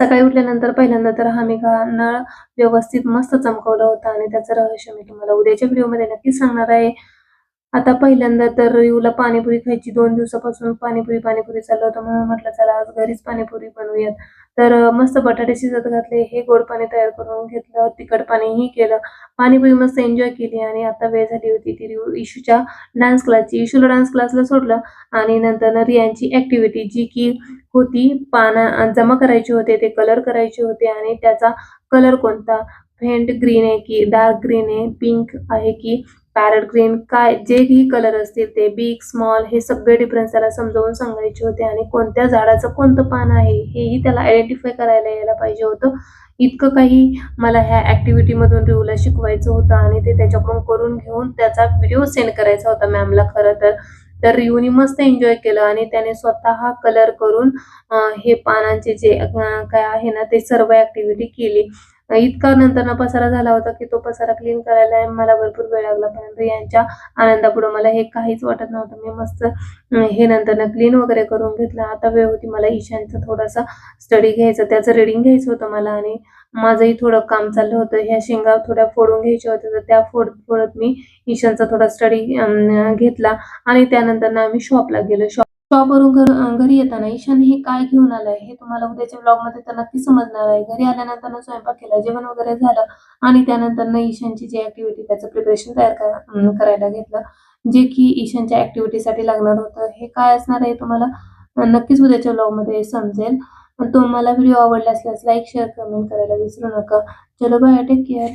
सकाळी उठल्यानंतर पहिल्यांदा तर हा मी नळ व्यवस्थित मस्त चमकवला होता आणि त्याचं रहस्य मी तुम्हाला उद्याच्या व्हिडिओमध्ये नक्कीच सांगणार आहे. आता पहिल्यांदा तर रिवला पाणीपुरी खायची. दोन दिवसापासून पाणीपुरी पाणीपुरी चाललं होतं. म्हणून म्हटलं चला आज घरीच पाणीपुरी बनवूयात. तर मस्त बटाटे शिजत घातले. हे गोड पाणी तयार करून घेतलं. तिखट पाणीही केलं. पाणीपुरी मस्त एन्जॉय केली आणि आता वेळ झाली होती ती रिव इशूच्या डान्स क्लासची. इशूला डान्स क्लासला सोडलं आणि नंतर रियांची ऍक्टिव्हिटी जी की होती. पान जमा करायचे होते ते कलर करायचे होते आणि त्याचा कलर कोणता? फेंट ग्रीन आहे की डार्क ग्रीन आहे? पिंक आहे की पॅरट ग्रीन काय जेही कलर असतील ते बिग स्मॉल हे सगळे डिफरन्स त्याला समजावून सांगायचे होते आणि कोणत्या झाडाचं कोणतं पान आहे हेही त्याला आयडेंटिफाय करायला यायला पाहिजे होतं. इतकं काही मला ह्या ऍक्टिव्हिटी मधून रिव्हला शिकवायचं होतं आणि ते त्याच्याकडून करून घेऊन त्याचा व्हिडिओ सेंड करायचा होता मॅमला खरं तर. तर रिवनी मस्त एन्जॉय केलं आणि त्याने स्वतः कलर करून हे पानांचे जे काय आहे ना ते सर्व ऍक्टिव्हिटी केली. इतका नंतर ना पसारा झाला होता की तो पसारा क्लीन करायला मला भरपूर वेळ लागला पण यांच्या आनंदापुढे मला हे काहीच वाटत नव्हतं. मी मस्त हे नंतर ना क्लीन वगैरे करून घेतलं. आता वेळ होती मला ईशानचा थोडासा स्टडी घ्यायचा त्याचं रिडिंग घ्यायचं होतं मला आणि माझंही थोडं काम चाललं होतं. ह्या शेंगा थोड्या फोडून घ्यायच्या होत्या तर त्या फोड फोडत मी ईशानचा थोडा स्टडी घेतला आणि त्यानंतर ना आम्ही शॉपला गेलो. शॉप शॉपवरून घर घरी येताना ईशान हे काय घेऊन आलंय हे तुम्हाला उद्याच्या ब्लॉगमध्ये तर नक्की समजणार आहे. घरी आल्यानंतर स्वयंपाक केला जेवण वगैरे झालं आणि त्यानंतर ना ईशानची जी ऍक्टिव्हिटी त्याचं प्रिपरेशन तयार करायला घेतलं. जे की ईशानच्या ऍक्टिव्हिटीसाठी लागणार होतं. हे काय असणार आहे तुम्हाला नक्कीच उद्याच्या ब्लॉगमध्ये समजेल. तुम्हाला व्हिडिओ आवडला असल्यास लाईक शेअर कमेंट करायला विसरू नका. चलो बाय टेक केअर